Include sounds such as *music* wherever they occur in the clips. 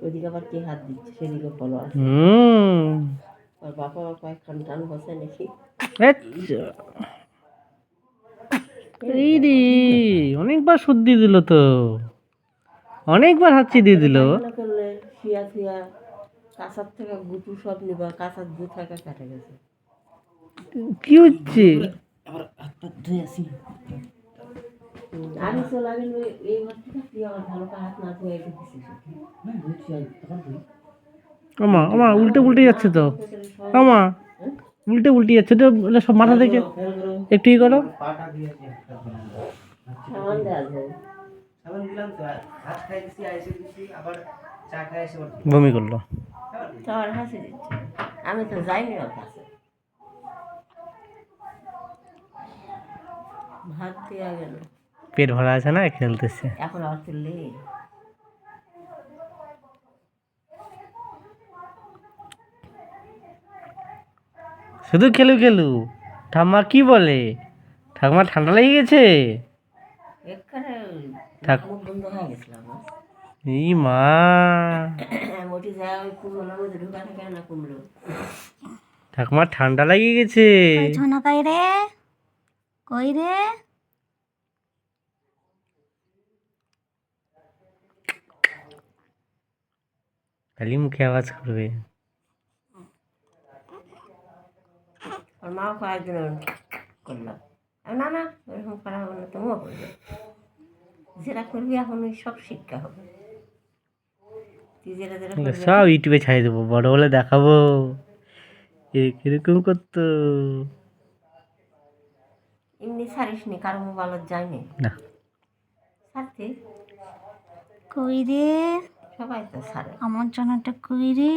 ওইদিকে আবার কে হাত দিচ্ছে? সেদিকে ফলো আছে হুম। আর বাবা কয়েকখান টান বসে নাকি? আচ্ছা। অনেকবার শুদ্ধি দিল তো। অনেকবার হাঁচি দিয়ে দিল। করলে শুয়া শুয়া কাঁচার থেকে গুটু সব নিবা কাঁচার দু থাকা কাটে গেছে। কি হচ্ছে? আবার হাত ধুয়ে আসি। আমি চলে আগে এই ঘর থেকে তুই আমার ভালো হাত না ধুয়ে এসে আমা আমা উল্টে উল্টে যাচ্ছে তো। আমা উল্টে উল্টে যাচ্ছে তো সব মাথা থেকে। একটু ই করো। বমি করল। তো আমার হাসি দিচ্ছে আমি তো যাইনি ওর কাছে। ভাত দেওয়া গেল। পেট ভরা আছে না খেলতেছে। এখন আবার তুললি শুধু খেলু খেলু। ঠাম্মা কি বলে? ঠাকুমা ঠান্ডা লেগে গেছে? এই মা। *coughs* ঠাকুমার ঠান্ডা লেগে গেছে। কই রে? কই রে? খালি মুখে আওয়াজ করবে। ওর মাও কয়েকদিন আমি, না না ওরকম করা হবে না তুমিও করবে। যেটা করবি এখন ওই সব শিক্ষা হবে। সব ইউটিউবে ছাড়িয়ে দেবো বড় বলে দেখাবো। এ কীরকম করতো? এমনি ছাড়িস নি কারও মোবাইলত যায়নি। না। ছাড়তে? কই রে? সবাই তো ছাড়ে। আমার জন্যটা কই রে?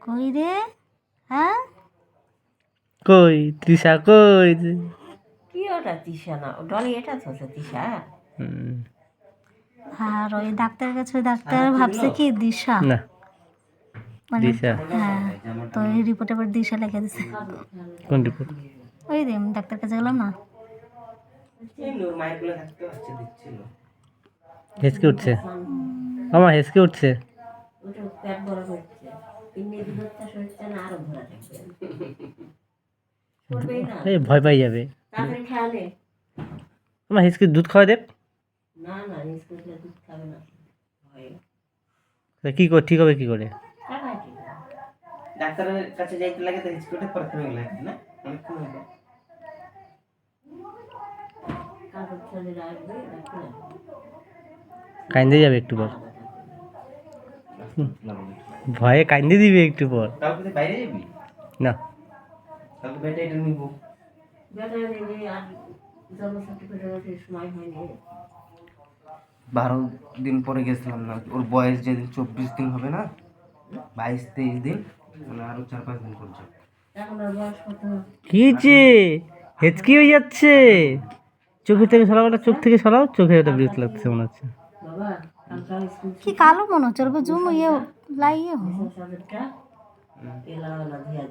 কই রে? হ্যাঁ? কই? তৃষা কই? কি ওটা তিশা না? ডলি এটা তো তিশা হুম, আর ওই ডাক্তার কাছে ওই ডাক্তার ভাবছে কি দিশা? না। মানে হ্যাঁ তো এই রিপোর্টে আবার দিশা লিখে দিছে। কোন রিপোর্ট ওই রে আমি ডাক্তার কাছে গেলাম না? হেসকে উঠছে? মামা হেসকে উঠছে। এই ভয় পাই যাবে। মামা হেসকে দুধ খাওয়া দেব কি করে ঠিক হবে কি করে? ডাক্তারের কাছে যাইতে লাগে তো হিচকুটে প্রথমে লাগে না? অনেকক্ষণ হবে কান্দে যাবে একটু পর। ভয়ে কান্দে দিবে একটু পর। কালকে বাইরে যাবি? না। কালকে বেটা এটা নিবো। বারো দিন পরে গেছিলাম না ওর বয়স যেদিন চব্বিশ দিন হবে না বাইশ তেইশ দিন মানে আরও চার পাঁচ দিন করছে। কি হয়েছে? হেঁচকি হয়ে যাচ্ছে। চোখের থেকে সরাও চোখ থেকে সরাও চোখে একটা বিরক্ত লাগছে মনে হচ্ছে। বাবা কালকে আমি স্কুল কি কালো মনে হচ্ছে ওর জুম ইয়ে লাইয়ে সাদেরটা এলা ওলা দিয়া